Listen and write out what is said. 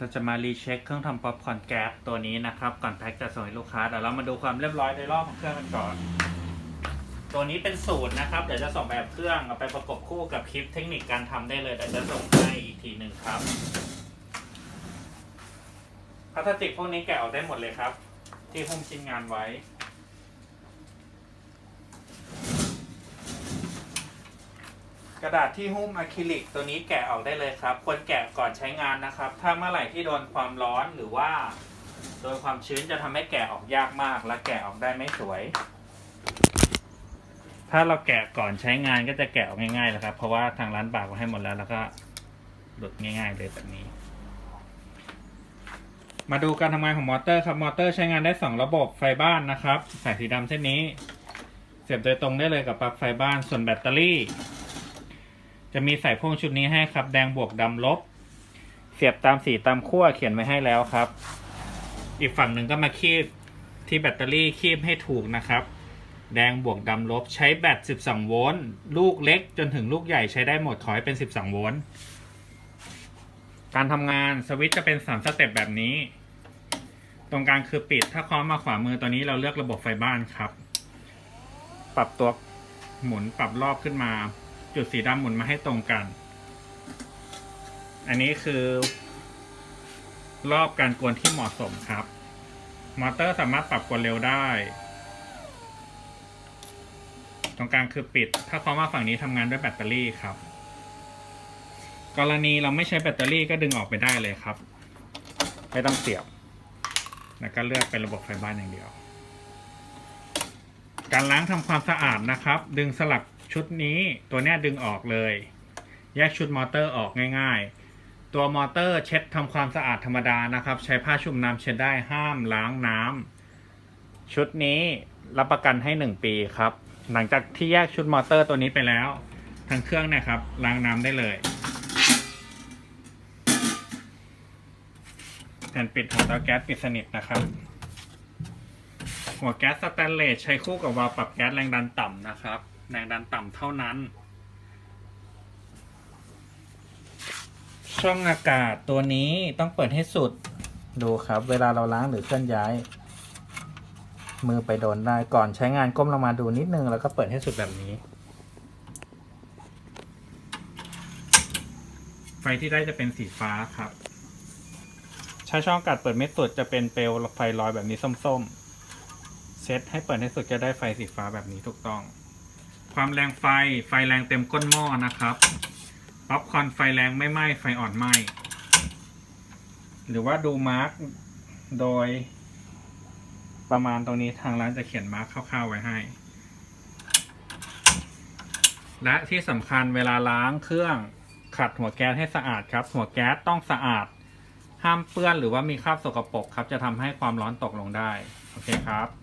เราจะมารีเช็คเครื่องทำป๊อปคอร์นแก๊สตัวนี้นะครับก่อนแพ็คจะส่งให้ลูกค้าเดี๋ยวเรามาดูความเรียบร้อยในรอบของเครื่องกันก่อน ตัวนี้เป็นสูตรนะครับเดี๋ยวจะส่งแบบเครื่องเอาไปประกบคู่กับคลิปเทคนิคการทำได้เลยเดี๋ยวจะส่งให้อีกทีหนึ่งครับพลาสติกพวกนี้แกะออกได้หมดเลยครับ ที่หุ้มชิ้นงานไว้ กระดาษที่หุ้มอะคริลิกตัวนี้แกะออกได้เลยครับ ควรแกะก่อนใช้งานนะครับ ถ้าเมื่อไหร่ที่โดนความร้อนหรือว่า โดนความชื้นจะทำให้แกะออกยากมาก และแกะออกได้ไม่สวย ถ้าเราแกะก่อนใช้งานก็จะแกะออกง่ายๆเลยครับ เพราะว่าทางร้านบากมาให้หมดแล้ว แล้วก็หลุดง่ายๆเลยแบบนี้ มาดูการทำงานของมอเตอร์ครับ มอเตอร์ใช้งานได้ 2 ระบบไฟบ้านนะครับ สายสีดำเส้นนี้ เสียบโดยตรงได้เลยกับปลั๊กไฟบ้าน ส่วนแบตเตอรี่ จะมีใส่พ่วงชุดนี้ให้ครับ แดงบวกดำลบ เสียบตามสีตามขั้วเขียนไว้ให้แล้วครับ อีกฝั่งหนึ่งก็มาคีบที่แบตเตอรี่คีบให้ถูกนะครับ แดงบวกดำลบใช้แบต 12 โวลต์ลูกเล็กจนถึงลูกใหญ่ใช้ได้หมดขอให้เป็น 12 โวลต์การทำงานสวิตช์จะเป็น 3 สเต็ปแบบนี้ ตรงกลางคือปิดถ้าคล้องมาขวามือตัวนี้เราเลือกระบบไฟบ้านครับ ปรับตัวหมุนปรับรอบขึ้นมา จุดสีดำหมุนมาให้ตรงกัน อันนี้คือ รอบการกวนที่เหมาะสมครับ มอเตอร์สามารถปรับกวนเร็วได้ ตรงกลางคือปิด ถ้าเขามาฝั่งนี้ทำงานด้วยแบตเตอรี่ครับ กรณีเราไม่ใช้แบตเตอรี่ก็ดึงออกไปได้เลยครับ ไม่ต้องเสียบ แล้วก็เลือกเป็นระบบไฟบ้านอย่างเดียวการล้างทำความสะอาดนะครับ ดึงสลัก ชุดนี้ตัวเนี้ยดึงออกเลย แยกชุดมอเตอร์ออกง่าย ๆ ตัวมอเตอร์เช็ดทำความสะอาดธรรมดานะครับ ใช้ผ้าชุ่มน้ำเช็ดได้ห้ามล้างน้ำชุดนี้รับประกันให้ 1 ปีครับ หลังจากที่แยกชุดมอเตอร์ตัวนี้ไปแล้วทั้งเครื่องเนะครับล้างน้ำได้เลยแผ่นปิดของเตาแก๊สปิดสนิทนะครับ หัวแก๊สสแตนเลสใช้คู่กับวาล์วปรับแก๊สแรงดันต่ำนะครับ แรงดันต่ำเท่านั้น ช่องอากาศตัวนี้ต้องเปิดให้สุดดูครับ เวลาเราล้างหรือเคลื่อนย้าย มือไปโดนได้ก่อนใช้งานก้มลงมาดูนิดนึง แล้วก็เปิดให้สุดแบบนี้ ไฟที่ได้จะเป็นสีฟ้าครับใช้ช่องอากาศเปิดไม่สุดจะเป็นเปลวไฟลอยแบบนี้ส้มๆ เซตให้เปิดให้สุดจะได้ไฟสีฟ้าแบบนี้ถูกต้อง ความแรงไฟ ไฟแรงเต็มก้นหม้อนะครับ ป๊อปคอนไฟแรงไม่ไหม้ไฟอ่อนไหม้ หรือว่าดูมาร์กโดย ประมาณตรงนี้ทางร้านจะเขียนมาร์กคร่าวๆไว้ให้ และที่สำคัญเวลาล้างเครื่องขัดหัวแก๊สให้สะอาดครับ หัวแก๊สต้องสะอาด ห้ามเปื้อนหรือว่ามีคราบสกปรกครับ จะทำให้ความร้อนตกลงได้ โอเคครับ